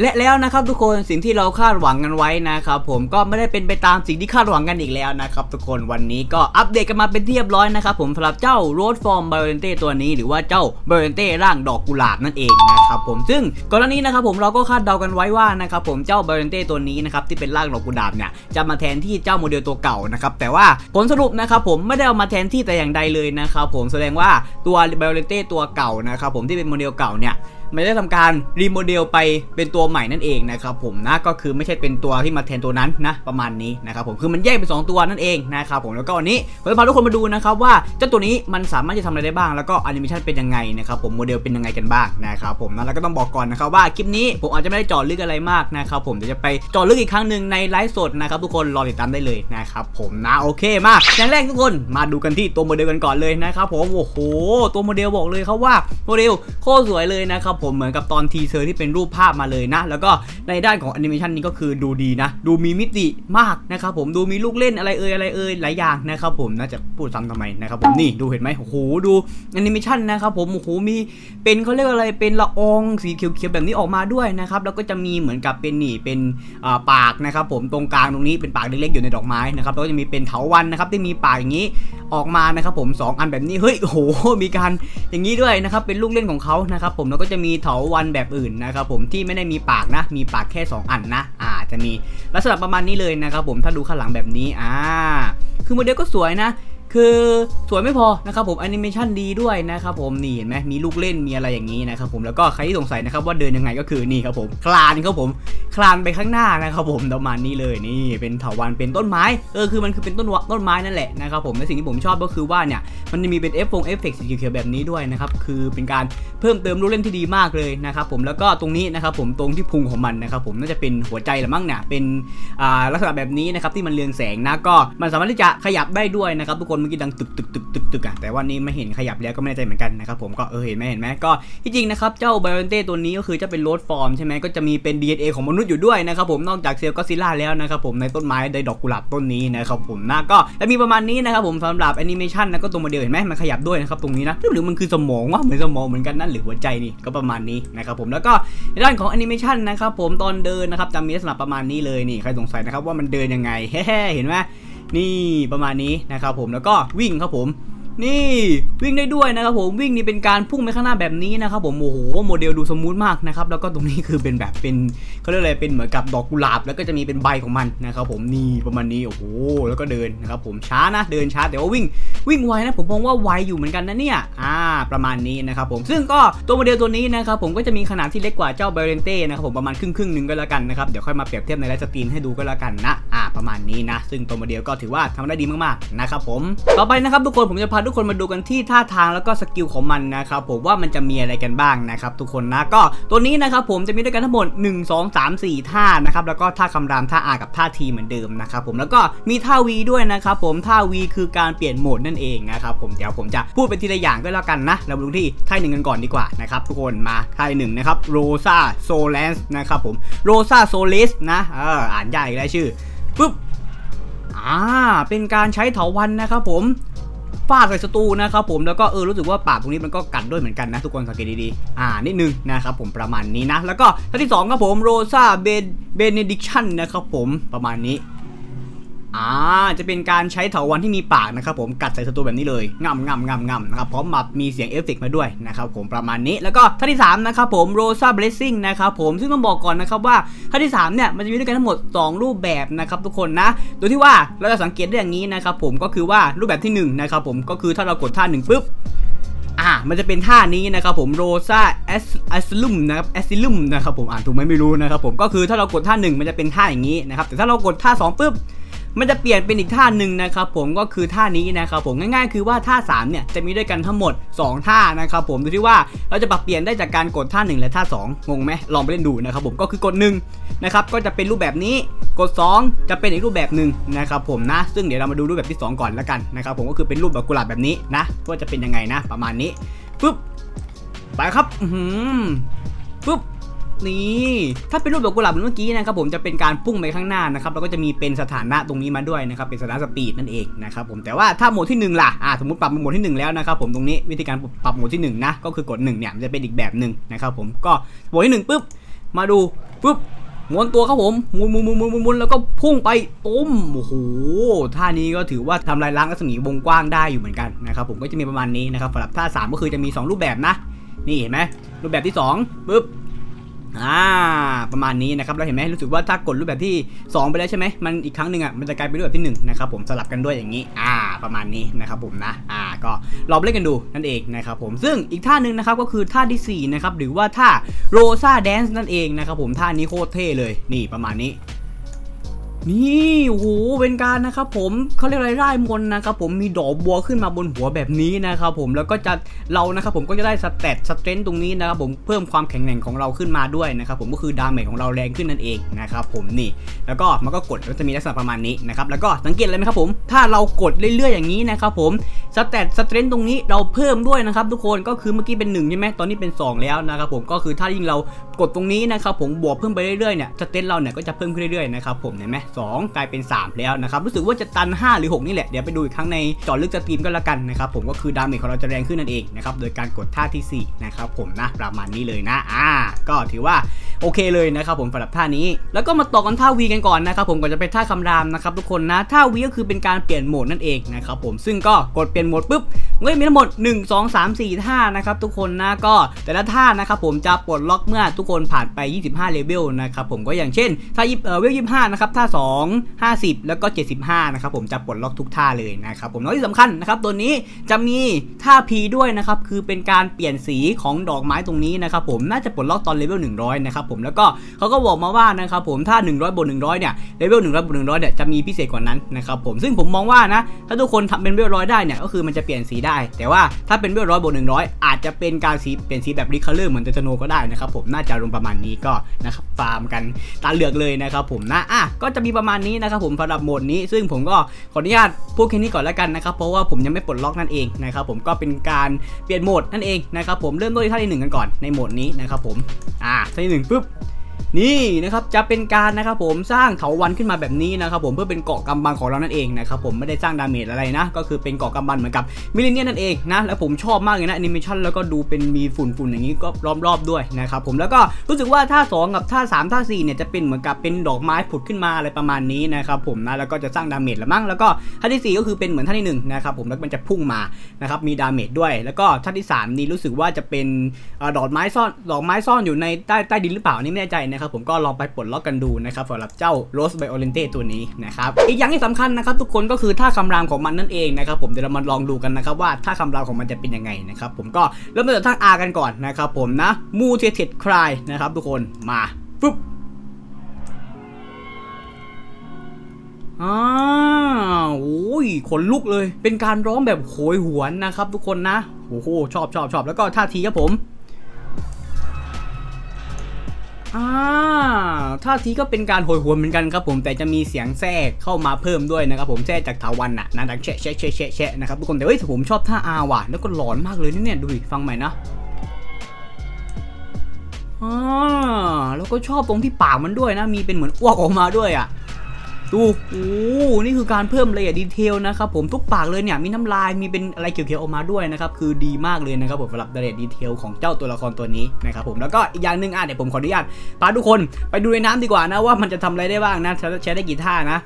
และแล้วนะครับทุกคนสิ่งที่เราคาดหวังกันไว้นะครับผมก็ไม่ได้เป็นไปตามสิ่งที่คาดหวังกันอีกแล้วนะครับทุกคนวันนี้ก็อัปเดตกันมาเป็นที่เรียบร้อยนะครับผมสำหรับเจ้า Road Form b i o l e n t e ตัวนี้หรือว่าเจ้า b i o l e n t e ร่างดอกกุหลาบนั่นเองนะครับผมซึ่งก่อนหน้านี้นะครับผมเราก็คาดเดากันไว้ว่านะครับผมเจ้า b i o l e n t e ตัวนี้นะครับที่เป็นร่างดอกกุหลาบเนี่ยจะมาแทนที่เจ้าโมเดลตัวเก่านะครับแต่ว่าผลสรุปนะครับผมไม่ได้เอามาแทนที่แต่อย่างใดเลยนะครับผมแสดงว่าตัว b i o l e n t e ตัวเก่านะครับผมที่เป็นโมเดลเก่าเนี่ยไม่ได้ทำการรีโมเดลไปเป็นตัวใหม่นั่นเองนะครับผมนะก็คือไม่ใช่เป็นตัวที่มาแทนตัวนั้นนะประมาณนี้นะครับผมคือมันแยกเป็น 2 ตัวนั่นเองนะครับผมแล้วก็วันนี้ผมจะพาทุกคนมาดูนะครับว่าเจ้าตัวนี้มันสามารถจะทำอะไรได้บ้าง แล้วก็แอนิเมชันเป็นยังไงนะครับผมโมเดลเป็นยังไงกันบ้างนะครับผมนะแล้วก็ต้องบอกก่อนนะครับว่าคลิปนี้ผมอาจจะไม่ได้จอดลึกอะไรมากนะครับผมเดี๋ยวจะไปจอดลึกอีกครั้งหนึ่งในไลฟ์สดนะครับทุกคนรอติดตามได้เลยนะครับผมนะโอเคมาอย่างแรกทุกคนมาดูกันที่ตัวโมเดลกันก่อนเลยนะครับผมโอ้โห ตัวโมเดลบอกเลยครับว่าโมเดลโคตรสวยเลยนะครับผมเหมือนกับตอนทีเซอร์ที่เป็นรูปภาพมาเลยนะ แล้วก็ในด้านของแอนิเมชันนี้ก็คือดูดีนะ ดูมีมิติมากนะครับผมดูมีลูกเล่นอะไรเอ่ยอะไรเอ่ยหลายอย่างนะครับผมน่าจะพูดซ้ำทำไมนะครับผมนี่ดูเห็นไหมโอ้โหดูแอนิเมชันนะครับผมโอ้โหมีเป็นเขาเรียกอะไรเป็นละอองสีเขียวๆแบบนี้ออกมาด้วยนะครับแล้วก็จะมีเหมือนกับเป็นนี่เป็นปากนะครับผมตรงกลางตรงนี้เป็นปากเล็กๆอยู่ในดอกไม้นะครับแล้วก็จะมีเป็นเถาวันนะครับที่มีปากอย่างนี้ออกมานะครับผมสองอันแบบนี้เฮ้ยโอ้โหมีการอย่างนี้ด้วยนะครับเป็นลูกเล่นของเขานะครับผมแล้วก็จะมีเถาวันแบบอื่นนะครับผมที่ไม่ได้มีปากนะ มีปากแค่ 2 อันนะอ่าจะมีลักษณะประมาณนี้เลยนะครับผมถ้าดูข้างหลังแบบนี้อ่าคือโมเดลก็สวยนะ คือสวยไม่พอนะครับผมแอนิเมชันดีด้วยนะครับผมนี่เห็นไหมมีลูกเล่นมีอะไรอย่างนี้นะครับผมแล้วก็ใครที่สงสัยนะครับว่าเดินยังไงก็คือนี่ครับผมคลานครับผมคลานไปข้างหน้านะครับผมประมาณนี้เลยนี่เป็นเถาวันเป็นต้นไม้เออคือมันคือเป็นต้นวะต้นไม้นั่นแหละนะครับผมและสิ่งที่ผมชอบก็คือว่าเนี่ยมันจะมีเป็นเอฟฟงเอฟเฟกต์สีเขียวแบบนี้ด้วยนะครับคือเป็นการเพิ่มเติมลูกเล่นที่ดีมากเลยนะครับผมแล้วก็ตรงนี้นะครับผมตรงที่พุงของมันนะครับผมน่าจะเป็นหัวใจละมั้งเนี่ยเป็นอ่าลักษณะแบบนี้นะครับที่มันเรืองแสงนะก็มันสามารถที่จะขยับได้ด้วยนะครับทุกคนมื่อกี้ดังตึกตึกตึกตึกตึกอะแต่ว่านี่ไม่เห็นขยับแล้วก็ไม่แน่ใจเหมือนกันนะครับผมก็เออเห็นไหมเห็นไหมก็ที่จริงนะครับเจ้าไบโอนเต้ตัวนี้ก็คือจะเป็นโรดฟอร์มใช่ไหมก็จะมีเป็น DNA ของมนุษย์อยู่ด้วยนะครับผมนอกจากเซลล์ก็ซิล่าแล้วนะครับผมในต้นไม้ในดอกกุหลาบต้นนี้นะครับผมนะก็จะมีประมาณนี้นะครับผมสำหรับแอนิเมชันนะก็ตัวโมเดลเห็นไหมมันขยับด้วยนะครับตรงนี้นะหรือมันคือสมองวะเหมือนสมองเหมือนกันนั่นหรือหัวใจนี่ก็ประมาณนี้นะครับผมแล้วก็ในด้านของแอนิเมชันนะครับผมตอนเดินนะครับจะมีลักษณะประมาณนี้เลยนี่ใครสงสัยนะครับว่ามันเดินยังไงเฮ้เห็นไหม นี่ประมาณนี้นะครับผมแล้วก็วิ่งครับผม นี่วิ่งได้ด้วยนะครับผมวิ่งนี่เป็นการพุ่งไปข้างหน้าแบบนี้นะครับผมโอ้โหโมเดลดูสมูทมากนะครับแล้วก็ตรงนี้คือเป็นแบบเป็นเขาเรียกอะไรเป็นเหมือนกับดอกกุหลาบ แล้วก็จะมีเป็นใบของมันนะครับผมนี่ประมาณนี้โอ้โหแล้วก็เดินนะครับผมช้านะเดินช้าแต่ว่าวิ่งวิ่งไวนะผมมองว่าไวอยู่เหมือนกันนะเนี่ยอ่าประมาณนี้นะครับผมซึ่งก็ตัวโมเดลตัวนี้นะครับผมก็จะมีขนาดที่เล็กกว่าเจ้าเบรนเต้นะครับผมประมาณครึ่งครึ่งหนึ่งก็แล้วกันนะครับเดี๋ยวค่อยมาเปรียบเทียบในไลฟ์สตรีมให้ดูก็แล้วกันนะอ่าประมาณนี้นะซึ่งตัวโมเดลก็ถือว่าทำได้ดีมากๆนะครับผมต่อไปนะครับทุกคนผมจะพาทุกคนมาดูกันที่ท่าทางแล้วก็สกิลของมันนะครับผมว่ามันจะมีอะไรกันบ้างนะครับทุกคนนะก็ตัวนี้นะครับผมจะมีด้วยกันทั้งหมด 1 2 3 4 ท่านะครับแล้วก็ท่าคำรามท่าอากับท่าทีเหมือนเดิมนะครับผมแล้วก็มีท่าวีด้วยนะครับผมท่าวีคือการเปลี่ยนโหมดนั่นเองนะครับผมเดี๋ยวผมจะพูดเป็นทีละอย่างก็แล้วกันนะเรามาดูที่ท่าหนึ่งกันก่อนดีกว่านะครับทุกคนมาท่าหนึ่งนะครับโรซาโซเลนส์นะครับผมโรซาโซลิสนะเอออ่านยากอีกแล้วชื่อปุ๊บอ่าเป็นการใช้เถาวันนะครับผม ฟาดใส่ศัตรูนะครับผมแล้วก็เออรู้สึกว่าปากตรงนี้มันก็กัดด้วยเหมือนกันนะทุกคนสังเกตดีๆอ่านิดนึงนะครับผมประมาณนี้นะแล้วก็ท่าที่2ครับผมโรซาเบนเบเนดิกชันนะครับผมประมาณนี้ อ่าจะเป็นการใช้เถาวันที่มีปากนะครับผมกัดใส่ศัตรูแบบนี้เลยง่ำง่ำง่ำง่ำนะครับพร้อมมามีเสียงเอฟเฟกมาด้วยนะครับผมประมาณนี้แล้วก็ท่าที่3นะครับผมโรซาเบลซิ่งนะครับผมซึ่งต้องบอกก่อนนะครับว่าท่าที่3เนี่ยมันจะมีด้วยกันทั้งหมด 2 รูปแบบนะครับทุกคนนะโดยที่ว่าเราจะสังเกตได้อย่างนี้นะครับผมก็คือว่ารูปแบบที่หนึ่งนะครับผมก็คือถ้าเรากดท่าหนึ่งปุ๊บอ่า มันจะเป็นท่านี้นะครับผมโรซาแอสแอสลุมนะครับแอสซิลุมนะครับผมอ่านถูกไหมไม่รู้นะครับผมก็คือถ้าเรากดท่าหนึ่งมันจะเป็นท่าอย่างนี้นะครับแต่ถ้าเรากดท่าสองปุ๊บ มันจะเปลี่ยนเป็นอีกท่าหนึ่งนะครับผมก็คือท่านี้นะครับผมง่ายๆ คือว่าท่า3เนี่ยจะมีด้วยกันทั้งหมด 2 ท่านะครับผมดูที่ว่าเราจะปรับเปลี่ยนได้จากการกดท่า 1 และท่า 2 งงไหมลองไปเล่นดูนะครับผมก็คือกด1นะครับก็จะเป็นรูปแบบนี้กด 2 จะเป็นอีกรูปแบบหนึ่งนะครับผมนะ ซึ่งเดี๋ยวเรามาดูรูปแบบที่ 2 ก่อนแล้วกันนะครับผมก็คือเป็นรูปแบบกุหลาบแบบนี้นะว่าจะเป็นยังไงนะ ประมาณนี้ปึ๊บไปครับอื้อหือปุ๊บ นี่ ถ้าเป็นรูปดอกกุหลาบเหมือนเมื่อกี้นะครับผมจะเป็นการพุ่งไปข้างหน้านะครับแล้วก็จะมีเป็นสถานะตรงนี้มาด้วยนะครับเป็นสถานะสปีดนั่นเองนะครับผมแต่ว่าถ้าโหมดที่ 1 ล่ะอ่าสมมติปรับเป็นโหมดที่ 1 แล้วนะครับผมตรงนี้วิธีการปรับโหมดที่1นะก็คือกด1เนี่ยมันจะเป็นอีกแบบหนึ่งนะครับผมก็โหมดที่1ปุ๊บมาดูปุ๊บม้วนตัวครับผมหมุนหมุนหมุนหมุนหมุนมนแล้วก็พุ่งไปตุ้มโอ้โหท่านี้ก็ถือว่าทำลายล้างรัศมีวงกว้างได้อยู่เหมือนกันนะครับผมก็จะมีประมาณนี้นะครับสำหรับท่าสามก็คือจะมีสองรูปแบบนะ นี่เห็นไหมรูปแบบที่สองปุ๊บ อ่าประมาณนี้นะครับเราเห็นไหมรู้สึกว่าถ้ากดรูปแบบที่ 2 ไปแล้วใช่ไหมมันอีกครั้งหนึ่งอะมันจะกลายเป็นรูปแบบที่1นะครับผมสลับกันด้วยอย่างนี้อ่าประมาณนี้นะครับผมนะอ่าก็ลองเล่นกันดูนั่นเองนะครับผมซึ่งอีกท่าหนึ่งนะครับก็คือท่าที่4นะครับหรือว่าท่าโรซาแดนซ์นั่นเองนะครับผมท่านี้โคตรเท่เลยนี่ประมาณนี้ นี่โอ้โหเป็นการนะครับผมเขาเรียกอะไรไร่มนนะครับผมมีดอกบัวขึ้นมาบนหัวแบบนี้นะครับผมแล้วก็จะเรานะครับผมก็จะได้สเตตสเตนตรงนี้นะครับผมเพิ่มความแข็งแกร่งของเราขึ้นมาด้วยนะครับผมก็คือดาเมจของเราแรงขึ้นนั่นเองนะครับผมนี่แล้วก็มันก็กดแล้วจะมีลักษณะประมาณนี้นะครับแล้วก็สังเกตเลยไหมครับผมถ้าเรากดเรื่อยๆอย่างนี้นะครับผมสเตตสเตนตรงนี้เราเพิ่มด้วยนะครับทุกคนก็คือเมื่อกี้เป็น1ใช่ไหมตอนนี้เป็น 2 แล้วนะครับผมก็คือถ้ายิ่งเรากดตรงนี้นะครับผมบวกเพิ่มไปเรื่อยๆเนี่ยสเตนเราเนี่ยก็จะเพิ่มขึ้นเรื่อยๆนะครับผมเห็นไหมสองกลายเป็น 3 แล้วนะครับรู้สึกว่าจะตัน 5 หรือ 6 นี่แหละ เดี๋ยวไปดูอีกครั้งในจอลึกสตรีมก็แล้วกันนะครับผมก็คือดาเมจของเราจะแรงขึ้นนั่นเองนะครับโดยการกดท่าที่ 4 นะครับผมนะประมาณนี้เลยนะอ่าก็ถือว่าโอเคเลยนะครับผมสำหรับท่านี้ แล้วก็มาต่อกันท่าวีกันก่อนนะครับผมก่อนจะเป็นท่าคำรามนะครับทุกคนนะท่าวีก็คือเป็นการเปลี่ยนโหมดนั่นเองนะครับผมซึ่งก็กดเปลี่ยนโหมดปุ๊บก็มีทั้งหมด 1 2 3 4 ท่านะครับทุกคนนะก็แต่ละท่านะครับผมจะปลดล็อกเมื่อทุกคนผ่านไป 25 เลเวลนะครับผมก็อย่างเช่นท่ายิบเออเวล25นะครับท่า 2 50 แล้วก็ 75 นะครับผมจะปลดล็อกทุกท่าเลยนะครับผมแล้วที่สำคัญนะครับตัวนี้จะมีท่า P ด้วยนะครับคือเป็นการเปลี่ยนสีของดอกไม้ตรงนี้นะครับผมน่าจะปลดล็อกตอนเลเวล100 นะครับผมแล้วก็เขาก็บอกมาว่านะครับผมถ้า 100บวก100 เนี่ยเลเวล100บวก100 เนี่ยจะมีพิเศษกว่านั้นนะครับผมซึ่งผมมองว่านะถ้าทุกคนทำเป็นเวลร้อยได้เนี่ยก็คือมันจะเปลี่ยนสีได้ แต่ว่าถ้าเป็นเวลร้อยบวก100อยอาจจะเป็นการสีเปลี่ยนสีแบบรีคัลเลอร์เหมือนเตโนก็ได้นะครับผมน่าจะรวมประมาณนี้ก็นะครับฟาร์มกันตาเหลือกเลยนะครับผมนะอะก็จะมีประมาณนี้นะครับผมสำหรับโหมดนี้ ซึ่งผมก็ขออนุญาตพูดแค่นี้ก่อนแล้วกันนะครับเพราะว่าผมยังไม่ปลดล็อกนั่นเองนะครับผมก็เป็นการเปลี่ยนโหมดนั่นเองนะครับผมเริ่มต้นที่ท่าที่หนึ่งกันก่อนในโหมดนี้นะครับผมอ่าท่าที่หนึ่งปุ๊บ นี่นะครับจะเป็นการนะครับผมสร้างเถาวันขึ้นมาแบบนี้นะครับผมเพื่อเป็นเกาะกำบังของเรานั่นเองนะครับผมไม่ได้สร้างดาเมจอะไรนะ ก็คือเป็นเกาะกำบังเหมือนกับมิลเลนเนียนั่นเองนะแล้วผมชอบมากเลยนะแอนิเมชันแล้วก็ดูเป็นมีฝุ่นๆอย่างนี้ก็รอบๆด้วยนะครับผมแล้วก็รู้สึกว่าท่า 2 กับท่า 3 ท่า 4 เนี่ยจะเป็นเหมือนกับเป็นดอกไม้ผุดขึ้นมาอะไรประมาณนี้นะครับผมนะแล้วก็จะสร้างดาเมจละมั้งแล้วก็ท่าที่สี่ก็คือเป็นเหมือนท่าที่หนึ่งนะครับผมแล้วมันจะพุ่งมานะครับมีดาเมจด้วย แล้วก็ท่าที่สามนี่รู้สึกว่าจะเป็นดอกไม้ซ่อนดอกไม้ซ่อนอยู่ในใต้ใต้ดินหรือเปล่านี่ไม่แน่ใจนะครับผมก็ลองไปปลดล็อกกันดูนะครับสำหรับเจ้า Rose by Oriente ตัวนี้นะครับอีกอย่างที่สำคัญนะครับทุกคนก็คือท่าคำรามของมันนั่นเองนะครับผมเดี๋ยวเรามาลองดูกันนะครับว่าท่าคำรามของมันจะเป็นยังไงนะครับผมก็เริ่มต้นจากท่า R กันก่อนนะครับผมนะ Mutated Cry นะครับทุกคนมาปุ๊บอ่าโอ้ยขนลุกเลย เป็นการร้องแบบโหยหวนนะครับทุกคนนะ โอ้โห ชอบชอบชอบแล้วก็ท่าทีครับผม อ่าท่าทีก็เป็นการโหยหวนเหมือนกันครับผมแต่จะมีเสียงแทรกเข้ามาเพิ่มด้วยนะครับผมแทรกจากถาวันน่ะนะดังแชะแชะแชะแชะแชะนะครับทุกคนแต่เฮ้ยผมชอบท่าอาว่ะแล้วก็หลอนมากเลยนะเนี่ยดูดิฟังใหม่นะอ่าแล้วก็ชอบตรงที่ปากมันด้วยนะ มีเป็นเหมือนอ้วกออกมาด้วยอะ ดูโอ้นี่คือการเพิ่มละเอียดดีเทลนะครับผมทุกปากเลยเนี่ยมีน้ำลายมีเป็นอะไรเขียวๆออกมาด้วยนะครับคือดีมากเลยนะครับผมสำหรับละเอียดดีเทลของเจ้าตัวละครตัวนี้นะครับผมแล้วก็อีกอย่างหนึ่งอะเดี๋ยวผมขออนุญาตพาทุกคนไปดูในน้ำดีกว่านะว่ามันจะทำอะไรได้บ้างนะใช้ได้กี่ท่านะ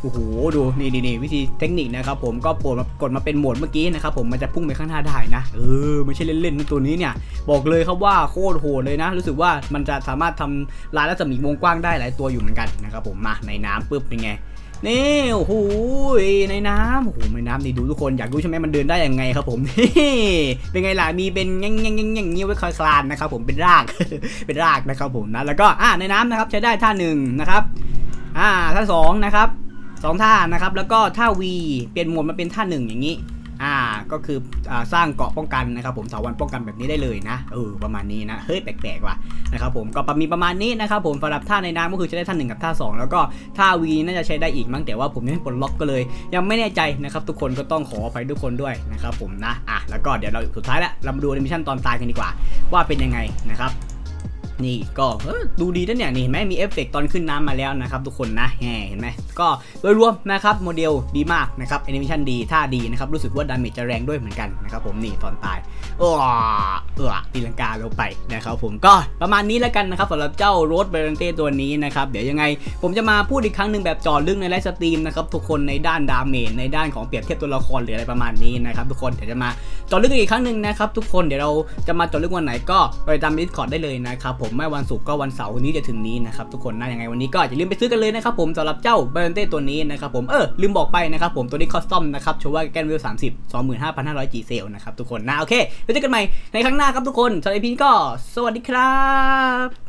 โอ้โหดูนี่นี่นี่วิธีเทคนิคนะครับผมก็โปรดมากดมาเป็นโหมดเมื่อกี้นะครับผมมันจะพุ่งไปข้างหน้าได้นะ เออไม่ใช่เล่นๆนะตัวนี้เนี่ย บอกเลยครับว่าโคตรโหดเลยนะ รู้สึกว่ามันจะสามารถทำลายรัศมีวงกว้างได้หลายตัวอยู่เหมือนกันนะครับผมมาในน้ำปุ๊บเป็นไงนี่โอ้โหในน้ำโอ้โหในน้ำนี่ดูทุกคนอยากรู้ใช่ไหมมันเดินได้ยังไงครับผมนี่เป็นไงล่ะมีเป็นแง่งแง่งแง่งแง่งนี้ไว้คลคลานนะครับผมเป็นรากเป็นรากนะครับผมนะแล้วก็อ่าในน้ำนะครับใช้ได้ท่าหนึ่งนะครับ อ่าท่าสองนะครับ สองท่านะครับ แล้วก็ท่าวีเปลี่ยนโหมดมาเป็นท่าหนึ่งอย่างนี้ อ่า ก็คืออ่าสร้างเกาะป้องกันนะครับ ผมเสาวันป้องกันแบบนี้ได้เลยนะ เออ ประมาณนี้นะ เฮ้ย แปลกๆว่ะ นะครับผม ก็มีประมาณนี้นะครับผมสำหรับท่าในน้ำก็คือใช้ได้ท่าหนึ่งกับท่าสองแล้วก็ท่าวีน่าจะใช้ได้อีกมั้ง แต่ว่าผมยังไม่ปลดล็อกก็เลย ยังไม่แน่ใจนะครับ ทุกคนก็ต้องขออภัยทุกคนด้วยนะครับผมนะ อะ แล้วก็เดี๋ยวเราสุดท้ายล้วเรามาดูแอนิเมชั่นตอนตายกันดีกว่า ว่าเป็นยังไงนะครับ นี่ก็ดูดีนะเนี่ยนี่เห็นไหมมีเอฟเฟกต์ตอนขึ้นน้ำมาแล้วนะครับทุกคนนะแหมเห็นไหมก็โดยรวมนะครับโมเดลดีมากนะครับแอนิเมชันดีท่าดีนะครับรู้สึกว่าดาเมจจะแรงด้วยเหมือนกันนะครับผมนี่ตอนตายโอ้เออตีลังกาลงไปนะครับผมก็ประมาณนี้แล้วกันนะครับสำหรับเจ้าโรดเบรนเต้ตัวนี้นะครับเดี๋ยวยังไง ผมจะมาพูดอีกครั้งหนึ่งแบบจอลึกในไลฟ์สตรีมนะครับทุกคนในด้านดาเมจในด้านของเปรียบเทียบตัวละครหรืออะไรประมาณนี้นะครับทุกคนเดี๋ยวจะมาจอลึกอีกครั้งหนึ่งนะครับทุกคนเดี๋ยวเราจะมาจอลึกวันไหนก็ไปตามดิสคอร์ดได้เลยนะครับผมไม่วันศุกร์ก็วันเสาร์นี้จะถึงนี้นะครับทุกคนนะยังไงวันนี้ก็อย่าลืมไปซื้อกันเลยนะครับผมสำหรับเจ้าเบรนเต้ตัวนี้นะครับผมเออลืมบอกไปนะครับผมตัวนี้คอสตอมนะครับโชว์ว่าแกนวิว30 25,500 G เซลนะครับทุกคนนะโอเคไว้เจอกันใหม่ในครั้งหน้าครับทุกคนสำหรับพีนี้ก็สวัสดีครับ